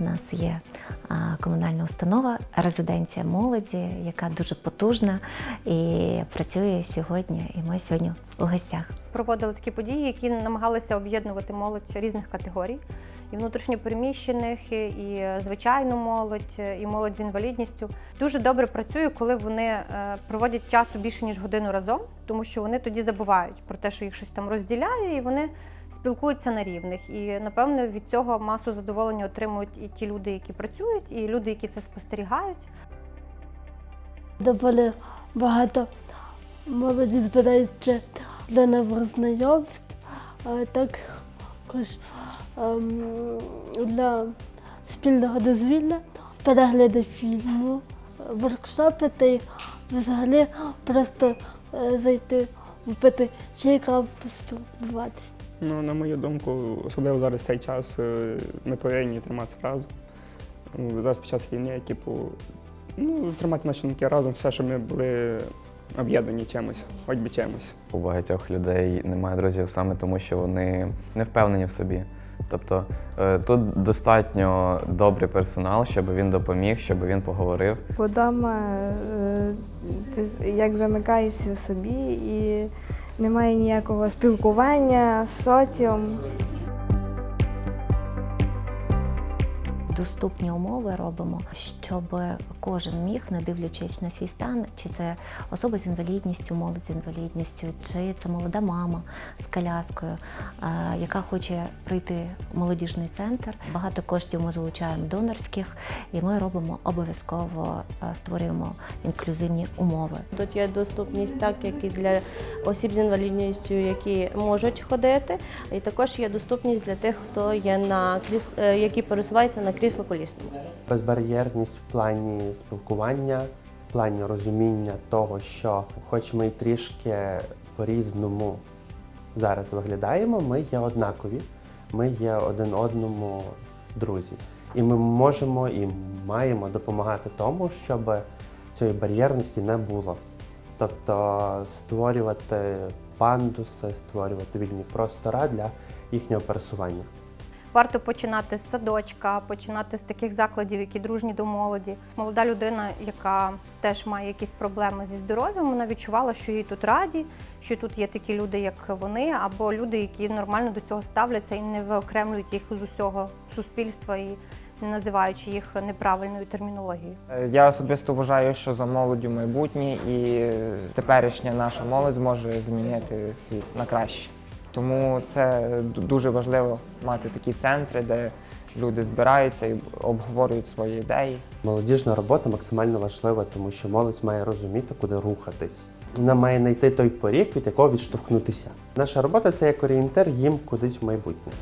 У нас є комунальна установа, резиденція молоді, яка дуже потужна і працює сьогодні. І ми сьогодні у гостях. проводили такі події, які намагалися об'єднувати молодь різних категорій. І внутрішньопереміщених, і- звичайну молодь, і молодь з інвалідністю. Дуже добре працює, коли вони е, проводять часу більше ніж годину разом, тому що вони тоді забувають про те, що їх щось там розділяє, і вони спілкуються на рівних. І напевно від цього масу задоволення отримують і ті люди, які працюють, і люди, які це спостерігають. Доволі багато молоді збирається для нових знайомств, а також ем, для спільного дозвілля, перегляду фільму, воркшопи та й взагалі просто е, зайти випити чайка, поспілкуватися. Ну, на мою думку, особливо зараз цей час е, ми повинні триматися разом. Ну, Зараз під час війни, типу, ну, тримати наші думки разом, все, щоб ми були об'єднані чимось, хоч би чимось. У багатьох людей немає друзів саме тому, що вони не впевнені в собі. Тобто е, тут достатньо добрий персонал, щоб він допоміг, щоб він поговорив. Бо вдома е, ти як замикаєшся в собі і немає ніякого спілкування з соціум. Доступні умови робимо, щоб кожен міг, не дивлячись на свій стан, чи це особа з інвалідністю, молодь з інвалідністю, чи це молода мама з коляскою, е, яка хоче прийти в молодіжний центр. Багато коштів ми залучаємо донорських, і ми робимо обов'язково е, створюємо інклюзивні умови. Тут є доступність так, як і для осіб з інвалідністю, які можуть ходити, і також є доступність для тих, хто є на е, які пересуваються на крісло колісному. безбар'єрність в плані спілкування, в плані розуміння того, що хоч ми трішки по-різному зараз виглядаємо, ми є однакові, ми є один одному друзі. І ми можемо і маємо допомагати тому, щоб цієї бар'єрності не було. Тобто створювати пандуси, створювати вільні простора для їхнього пересування. Варто починати з садочка, починати з таких закладів, які дружні до молоді. Молода людина, яка теж має якісь проблеми зі здоров'ям, вона відчувала, що їй тут раді, що тут є такі люди, як вони, або люди, які нормально до цього ставляться і не виокремлюють їх з усього суспільства і не називаючи їх неправильною термінологією. Е, Я особисто вважаю, що за молоддю майбутнє і теперішня наша молодь зможе змінити світ на краще. Тому це дуже важливо мати такі центри, де люди збираються і обговорюють свої ідеї. Молодіжна робота максимально важлива, тому що молодь має розуміти, куди рухатись. Вона має знайти той поріг, від якого відштовхнутися. Наша робота це як орієнтир їм кудись в майбутнє.